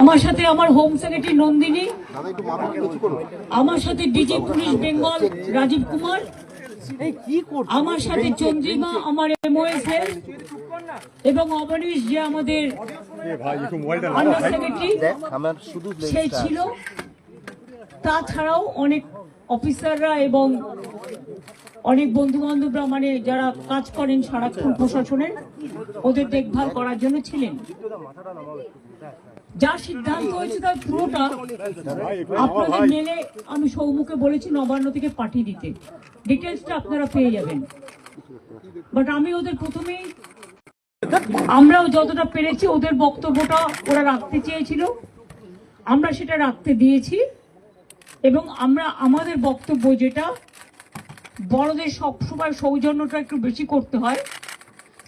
আমার সাথে আমার হোম সেক্রেটারি নন্দিনী আমার সাথে DG police Bengal Rajiv Kumar আমার সাথে চন্দ্রিমা আমার এমওএস এবং অবনীশ যে আমাদের আন্ডার সেক্রেটারি আমার সে ছিল। তাছাড়াও অনেক অফিসাররা এবং অনেক বন্ধু বান্ধবরা মানে যারা কাজ করেন সারাক্ষণ প্রশাসনের ওদের দেখভাল করার জন্য ছিলেন। যা সিদ্ধান্ত হয়েছে তার পুরোটা আপনাদের মেলে আমি সৌমুখে বলেছি নবান্ন থেকে পাঠিয়ে দিতে। ডিটেলসটা আপনারা পেয়ে যাবেন। বাট আমি ওদের প্রথমেই আমরাও যতটা পেরেছি ওদের বক্তব্যটা ওরা রাখতে চেয়েছিল। আমরা সেটা রাখতে দিয়েছি। এবং আমরা আমাদের বক্তব্য যেটা, বড়দের সবসময় সৌজন্যটা একটু বেশি করতে হয়।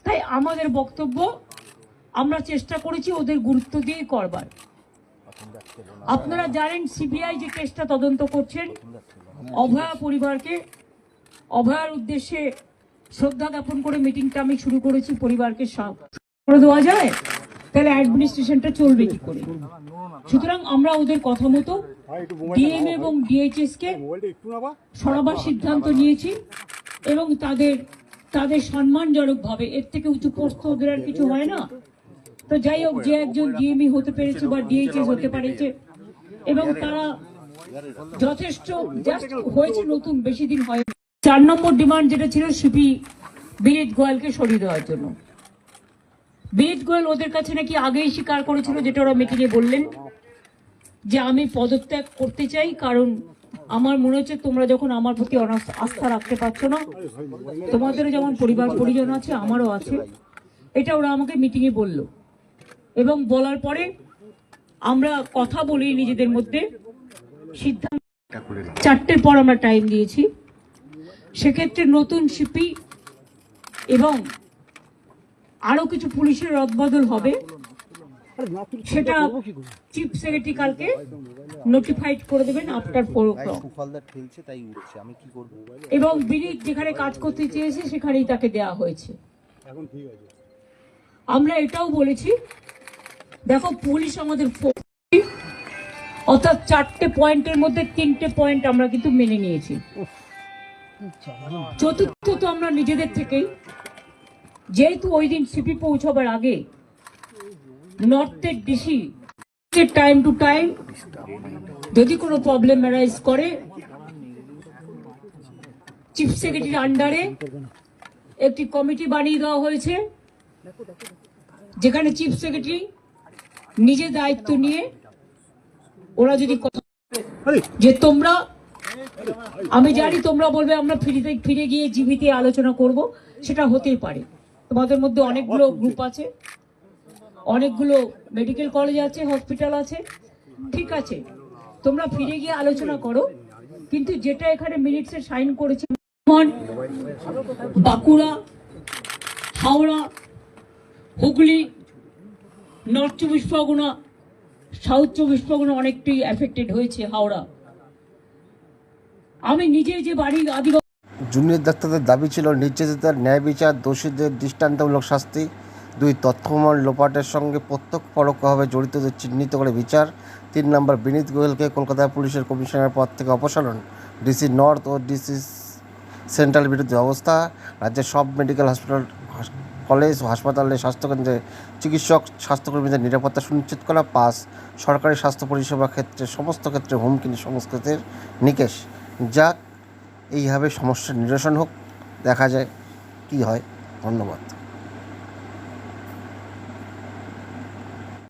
তাই আমাদের বক্তব্য আমরা চেষ্টা করেছি ওদের গুরুত্ব দিয়ে করবার। আপনারা জানেন সিবিআই যে কেসটা তদন্ত করছেন, অভয়া পরিবারকে, অভয়ার উদ্দেশ্যে শ্রদ্ধা জ্ঞাপন করে মিটিংটা আমি শুরু করেছি, পরিবারকে সা- করে দেওয়া যায়, তাহলে অ্যাডমিনিস্ট্রেশনটা চলবে কি করে? সুতরাং আমরা ওদের কথা মতো ডিএম এবং ডিএইচএস কে সরাবার সিদ্ধান্ত নিয়েছি এবং তাদের তাদের সম্মানজনক ভাবে এর থেকে উঁচু পোস্ত ওদের আর কিছু হয় না। তো যাই হোক, যে একজন ডিএমই হতে পেরেছে বা ডিএইচএস হতে পেরেছে, এবং তারা যথেষ্ট জাস্ট হয়েছে নতুন, বেশি দিন হয় চার নম্বর ডিমান্ড যেটা ছিল সিপি বিনীত গোয়ালকে সরিয়ে দেওয়ার জন্য। বিনীত গোয়াল ওদের কাছে নাকি আগেই স্বীকার করেছিল, যেটা ওরা মিটিংয়ে বললেন, যে আমি পদত্যাগ করতে চাই, কারণ আমার মনে হচ্ছে তোমরা যখন আমার প্রতি আস্থা রাখতে পারছ না, তোমাদেরও যেমন পরিবার পরিজন আছে, আমারও আছে। এটা ওরা আমাকে মিটিংয়ে বলল। এবং বলার পরে আমরা কথা বলি নিজেদের মধ্যে। সিদ্ধান্ত চারটের পর আমরা টাইম দিয়েছি। সেক্ষেত্রে নতুন সিপি এবং আরও কিছু পুলিশের রদবদল হবে। সেটা চিফ সেক্রেটারি কালকে নোটিফাইড করে দেবেন আফটার ফোর ও ক্লক সুফলদার ঠেলছে তাই উঠছে। আমি কি করব? এবং বিনীত যেখানে কাজ করতে চেয়েছে সেখানেই তাকে দেয়া হয়েছে। আমরা এটাও বলেছি দেখো পুলিশ আমাদের অর্থাৎ চারটে পয়েন্টের মধ্যে তিনটে পয়েন্ট আমরা কিন্তু মেনে নিয়েছি। চতুর্থ তো আমরা নিজেদের থেকেই। যেহেতু ওই দিন সিপি পৌঁছাবার আগে নর্থের ডিসি টাইম টু টাইম যদি কোনো প্রবলেম অ্যারাইজ করে চিফ সেক্রেটারির আন্ডারে একটি কমিটি বানিয়ে দেওয়া হয়েছে, যেখানে চিফ সেক্রেটারি নিজে দায়িত্ব নিয়ে ওরা যদি কথা যে তোমরা আমি জানি তোমরা বলবে আমরা ফিরে ফিরে গিয়ে জীবিতে আলোচনা করব সেটা হতেই পারে। তোমাদের মধ্যে অনেকগুলো গ্রুপ আছে অনেকগুলো মেডিকেল কলেজ আছে হসপিটাল আছে ঠিক আছে। তোমরা ফিরে গিয়ে আলোচনা করো কিন্তু যেটা এখানে মিনিটসে সাইন করেছে বাঁকুড়া হাওড়া হুগলি নর্থ চব্বিশ পরগনা সাউথ চব্বিশ পরগনা অনেকটাই এফেক্টেড হয়েছে, হাওড়া। আমি নিজে যে বাড়ি আদিবাসী জুনিয়র ডাক্তারদের দাবি ছিল নির্যাতিতার ন্যায় বিচার, দোষীদের দৃষ্টান্তমূলক শাস্তি। দুই তথ্যমান লোপাটের সঙ্গে প্রত্যক্ষ পরোক্ষভাবে জড়িতদের চিহ্নিত করে বিচার। তিন নম্বর, বিনীত গোয়েলকে কলকাতা পুলিশের কমিশনার পদ থেকে অপসারণ। ডিসি নর্থ ও ডিসি সেন্ট্রাল বিরুদ্ধে অবস্থা। রাজ্যের সব মেডিকেল হসপিটাল হাস- কলেজ ও হাসপাতালে স্বাস্থ্যকেন্দ্রে চিকিৎসক, স্বাস্থ্যকর্মীদের নিরাপত্তা সুনিশ্চিত করা, পাস, সরকারি স্বাস্থ্য পরিষেবা ক্ষেত্রে, সমস্ত ক্ষেত্রে হুমকি সংস্কৃতির নিকেশ। যাক, এইভাবে সমস্যার নিরসন হোক, দেখা যায় কি হয়। ধন্যবাদ।